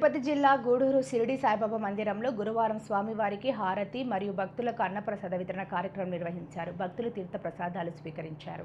తిరుపతి జిల్లా గూడూరు శిరిడి సాయిబాబా మందిరంలో గురువారం స్వామివారికి హారతి మరియు భక్తులకు అన్నప్రసాద వితరణ కార్యక్రమం నిర్వహించారు. భక్తులు తీర్థ ప్రసాదాలు స్వీకరించారు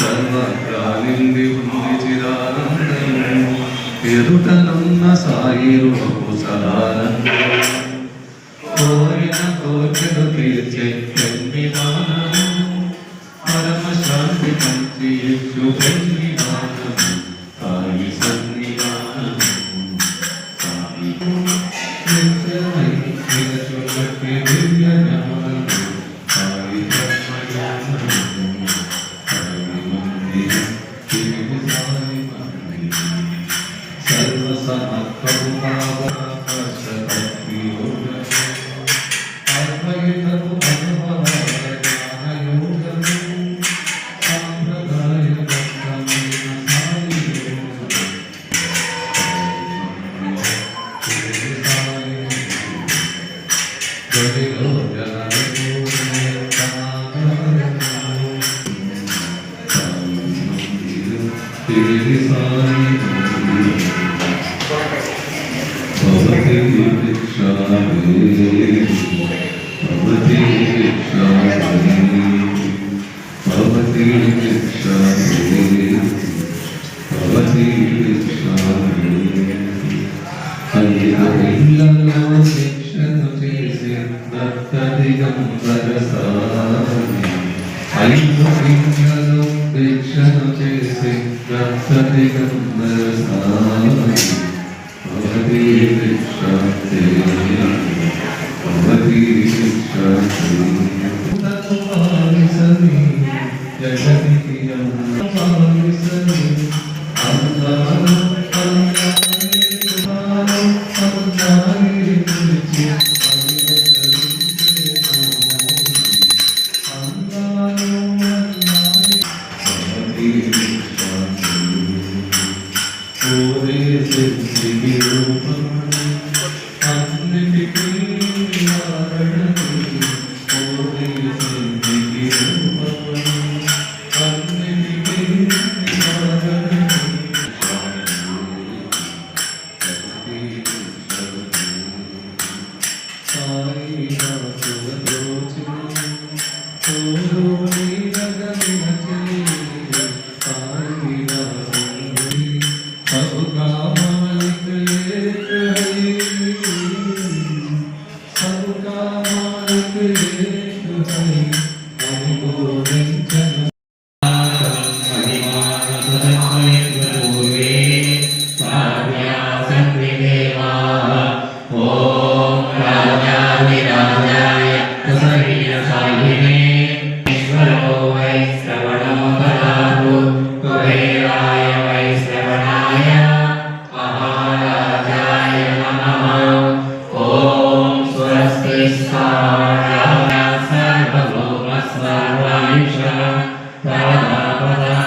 సర్వకాలింది ఉంది చిదానందము ఎదుటనున్న సాయి రూపు సదానందము కోరిన కోరికలు తీర్చే పెన్నిదానము 아,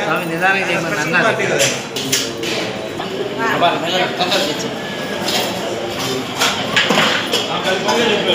స్వామి నిదానం చేయమని అన్నారు? Vale, me lo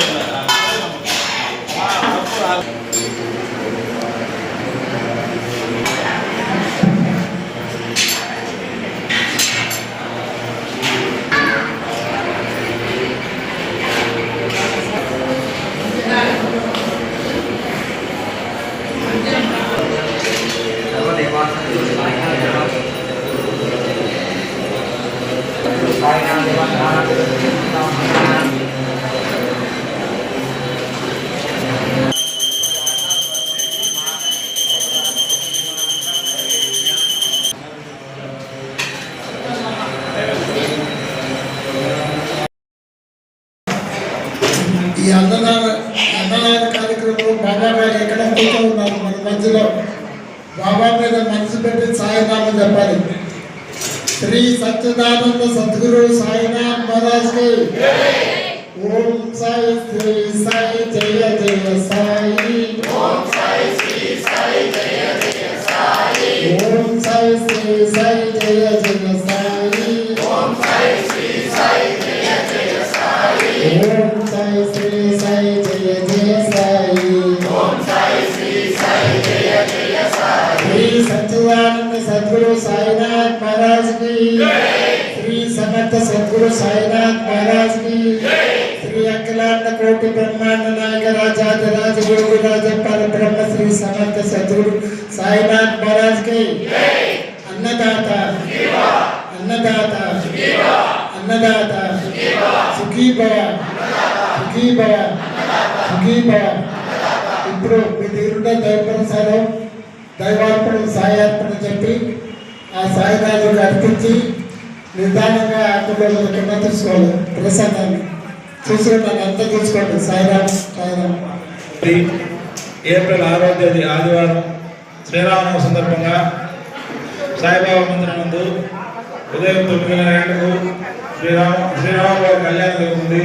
ఈ అన్నదాన అన్నదాన కార్యక్రమంలో బాబా గారు ఎక్కడ కూర్చో ఉన్నారు? మన మధ్యలో బాబా మీద మనసు పెట్టి సాయినామం చెప్పాలి. श्री सच्चिदानंद सदगुरु साईनाथ महाराज के ओम साई श्री साई जय जय साई ओम साई श्री साई जय जय साई ओम साई श्री साई जय మహారాజ్ కి శ్రీ సమర్థ సద్గురు సాయినాథ్ మహారాజ్ కి శ్రీ అఖిలాండ కోటి బ్రహ్మాండ నాయక రాజాధిరాజ గురు రాజ పరబ్రహ్మ శ్రీ సమర్థ సద్గురు సాయినాథ్ మహారాజ్ కి అన్నదాత అన్నదాత అన్నదాత సుఖీ భవ సుఖీ భవ సుఖీ భవ ఇప్పుడు మీ తీరుండే దైవప్రసాదం దైవార్పణ సాయార్పణ చెప్పి ఆ సాయిరాజుకు అర్పించి నిదానంగా ఆకులలో కింద తీసుకోవాలి. ప్రసాదాన్ని చూసుకుంటాను అంత తీసుకోండి. సాయిరామ్ సాయిరామ్. ఏప్రిల్ ఆరో తేదీ ఆదివారం శ్రీరామనవ సందర్భంగా సాయిబాబా మందిరం నందు ఉదయం తొమ్మిదిన్నర గంటకు శ్రీరామ శ్రీరామబాబు కళ్యాణం జరుగుతుంది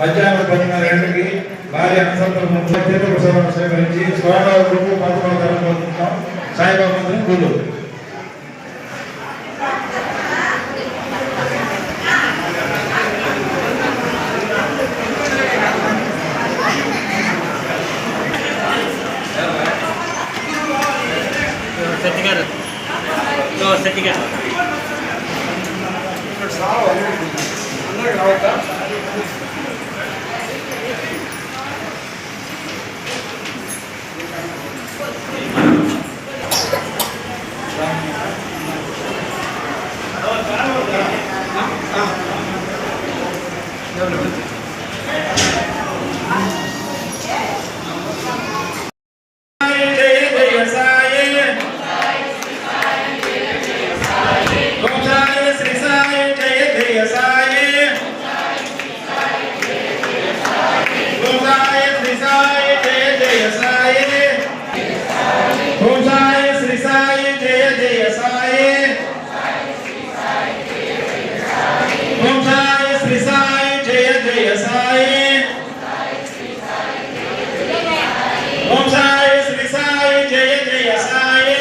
మధ్యాహ్నం పన్నెండున్నర గంటకి భార్య అనంతరం తీర్థ ప్రసాదం స్వీకరించి స్వామివారి గురువు పంతొమ్మిది సాయిబాబా మందిరం గుళ్ళు శెట్టి గారు ఓ, శెట్టి గారు జయ జయ సాయి ఓం సాయి శ్రీ సాయి జయ జయ సాయి ఓం సాయి శ్రీ సాయి జయ జయ సాయి ఓం సాయి శ్రీ సాయి జయ జయ సాయి ఓం సాయి శ్రీ సాయి జయ జయ సాయి ఓం సాయి శ్రీ సాయి జయ జయ సాయి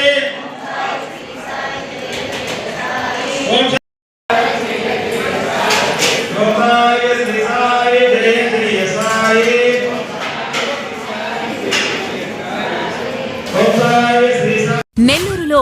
ఓం ఓం సాయి శ్రీ సాయి జయ జయ సాయి ఓం సాయి శ్రీ సాయి నెల్లూరులో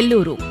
ನೆಲ್ಲೂರು.